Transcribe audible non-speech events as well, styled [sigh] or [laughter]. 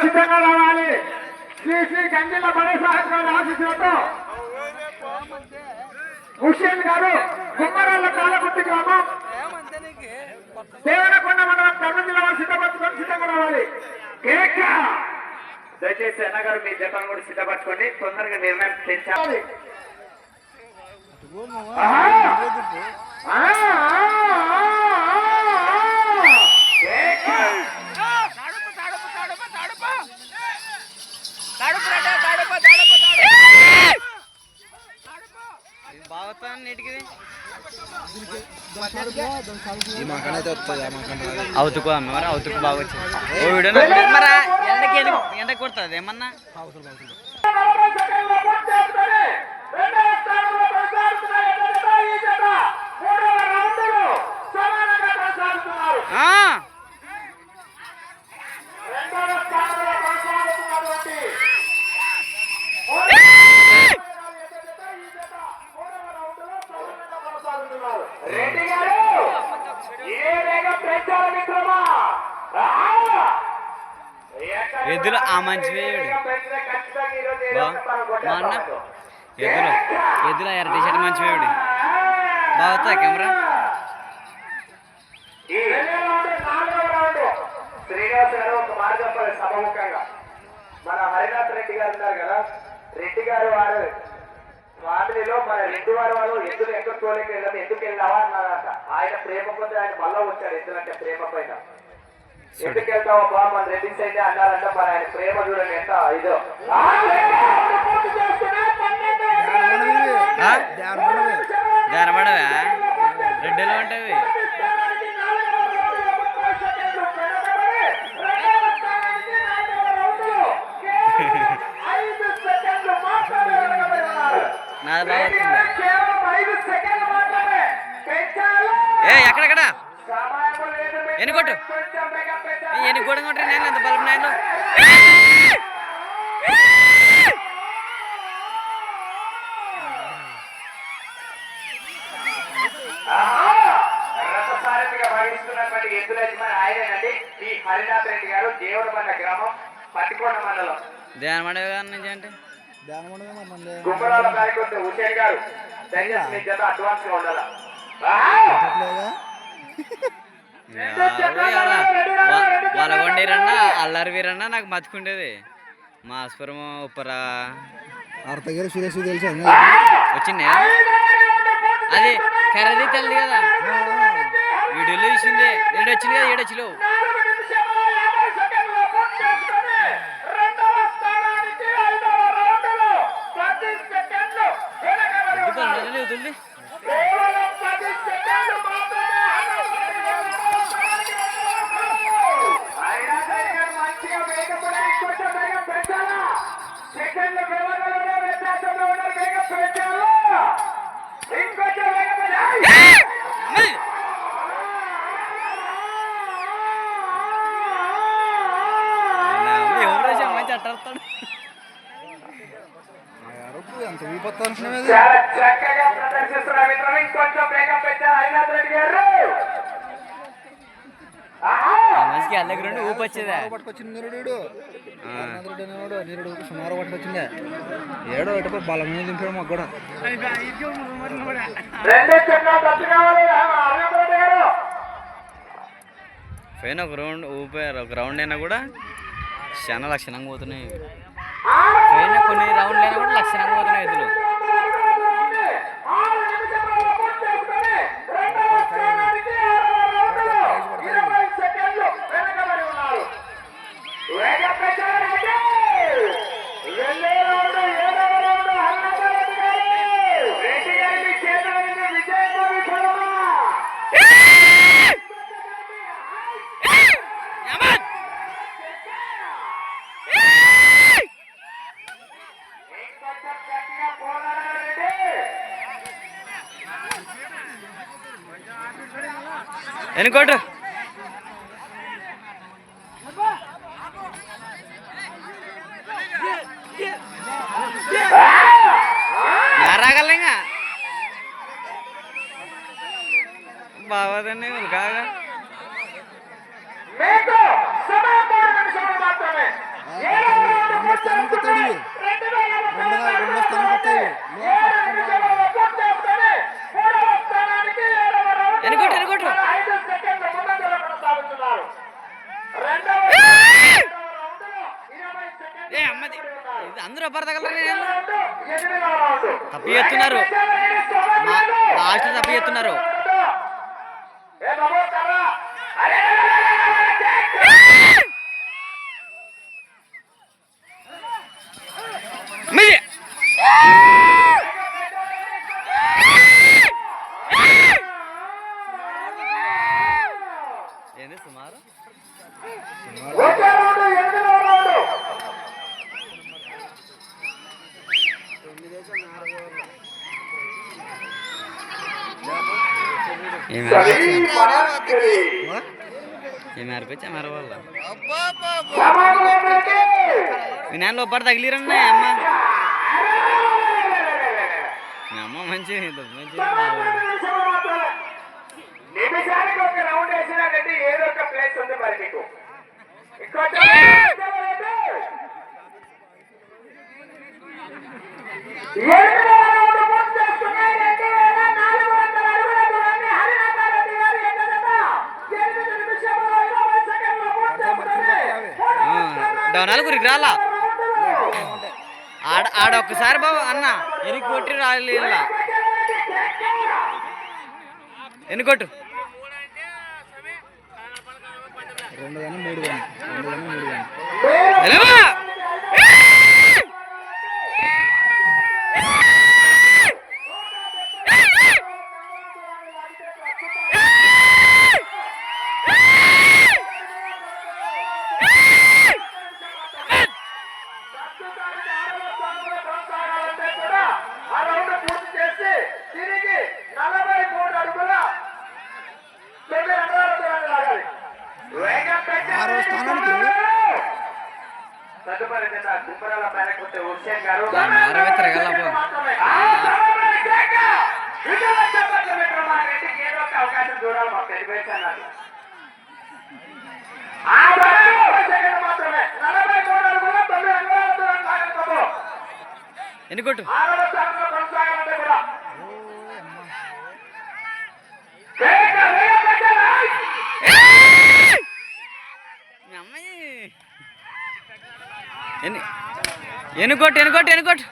సిద్ధంగా రావాలి. శ్రీ శ్రీ గంగిల బడే సాహెబ్ గారి ఆశీస్సులతో హుషేన్ గారు కుమ్మరాళ్ళ కాలకుర్తి గ్రామం. దేవనకొండ మండలం కర్నూలు జిల్లా వారు సిద్ధపరచుకొని సిద్ధంగా రావాలి. కేక! దయచేసి అన్నగారు మీ జతను కూడా సిద్ధపరచుకోండి. తొందరగా నిర్ణయం తెచ్చాలి. ఆ! అవుతుకు అమ్మ మరి అవుతుకు బాగా వచ్చింది ఓ వీడియో మరి ఎండకి ఎండకి కొడుతుంది ఏమన్నా ఎద్దులు ఆ మంచివే బా మా అన్న? ఎద్దులు. ఎద్దుల ఎర్ర టీ షర్ట్ మంచి వేవిడి బాగుతా కెమెరా. శ్రీనివాస్ గారు ఒక మాట చెప్పాలి సభముఖంగా మన హరినాథ్ రెడ్డి గారు ఉన్నారు కదా రెడ్డి గారు వారు ఫ్యామిలీలో మన రెడ్డి వారు వారు ఎద్దులు ఎక్కడ తోలేకి వెళ్ళాము ఎందుకు వెళ్ళావా అన్నారంట ఆయన ప్రేమ కొద్ది ఆయన మళ్ళా వచ్చాడు ఎద్దులంటే ప్రేమ పైన ఎందుకు వెళ్తావా బా మన రెడ్డి సైడ్ అన్నారంట మరి ఆయన ప్రేమ చూడండి ఎంత ఇదో. రెడ్డిలో ఉంటాయి ఏ ఎక్కడెక్కడ? ఎన్ని కొట్టు? ఏ, ఎన్ని కూడా కొట్టి నేను ఎంత బల్బ్ నేను రథసారథిగా వహిస్తున్నటువంటి ఎద్దుల యజమాని ఆయనేనండి. ఈ హరినాథ్ రెడ్డి గారు దేవుడమన్న గ్రామం పట్టికొండ మండలం. ధ్యానం పడేవి నుంచి అంటే? గుమ్మరాల కార్యకర్త హుసేన్ గారు. దయచేసి మీ జత అడ్వాన్స్గా ఉండాలా? [laughs] వాళ్ళ వండిరన్నా అల్లరి వీరన్నా నాకు మతుకుండేది మాస్పురం ఉప్పరా. అర్థగిరి సురేష్ తెలుసా వచ్చిండే అది కర్రది తెల్లది కదా. వీడియోలో ఇచ్చింది ఏడు వచ్చింది కదా ఏడు వచ్చి మంచి అట్టాడుతాడు అంత ఊపత్తా అనుకున్నావు చాలా చక్కగా ప్రదర్శిస్తున్న మిత్రం ఇంకొంచెం వేగం పెట్టారు హరినాథ్ రెడ్డి గారు. ఆహా! ఆ మనిషికి అల్ల రెండు ఊపి వచ్చేదా. పట్టుకొచ్చింది నిరుడు ఆ. నిరుడు అనేవాడు నిరుడు సుమారు పట్టుకొచ్చిందే. ఏడో ఎటు బలం మీద దింపాడు మాకు కూడా. పైన ఒక రౌండ్ ఊపారు ఒక రౌండ్ అయినా కూడా చాలా లక్షణంగా పోతున్నాయి. కొన్ని రౌండ్లు అయినా కూడా లక్షణంగా పోతున్నాయి ఎదురు ఆరు నిమిషాలలో పూర్తి చేసుకొని రెండవ స్థానానికి ఆరవ రౌండ్లో ఇరవై సెకండ్లు వెనకబడి ఉన్నారు. వేగం పెంచాలి రెడ్డి. వెళ్ళే రౌండ్ ఏడవ రౌండ్ హరినాథ రెడ్డి గారు. రెడ్డి గారిని చేతుల మీద విజయం భావించడమా? ఇంకొంచెం గట్టిగా పోరాడాలి రెడ్డి. ఎన్నుకోటు రాగల అందరూ పడతగలరు తప్పి చేస్తున్నారు. లాస్ట్ తప్పి చేస్తున్నారు. వచ్చా మరో వాళ్ళ మీ నాన్న లోపల తగిలిరన్నా అమ్మ. అమ్మ మంచి ఏదో ఒక ప్లేస్ ఉంది మరి మీకు. నలుగురికి రాలా? ఆడ ఆడొక్కసారి బాబు అన్న ఎన్ని కొట్టి రాలి ఎన్ని కొట్టు? రెండు కానీ మూడు కానీ. రెండు కానీ మూడు కానీ. ఎన్ని కొట్టు అమ్మాయి. ఎన్ని? ఎనుకోట్ ఎనుకోట్ ఎనుకోట్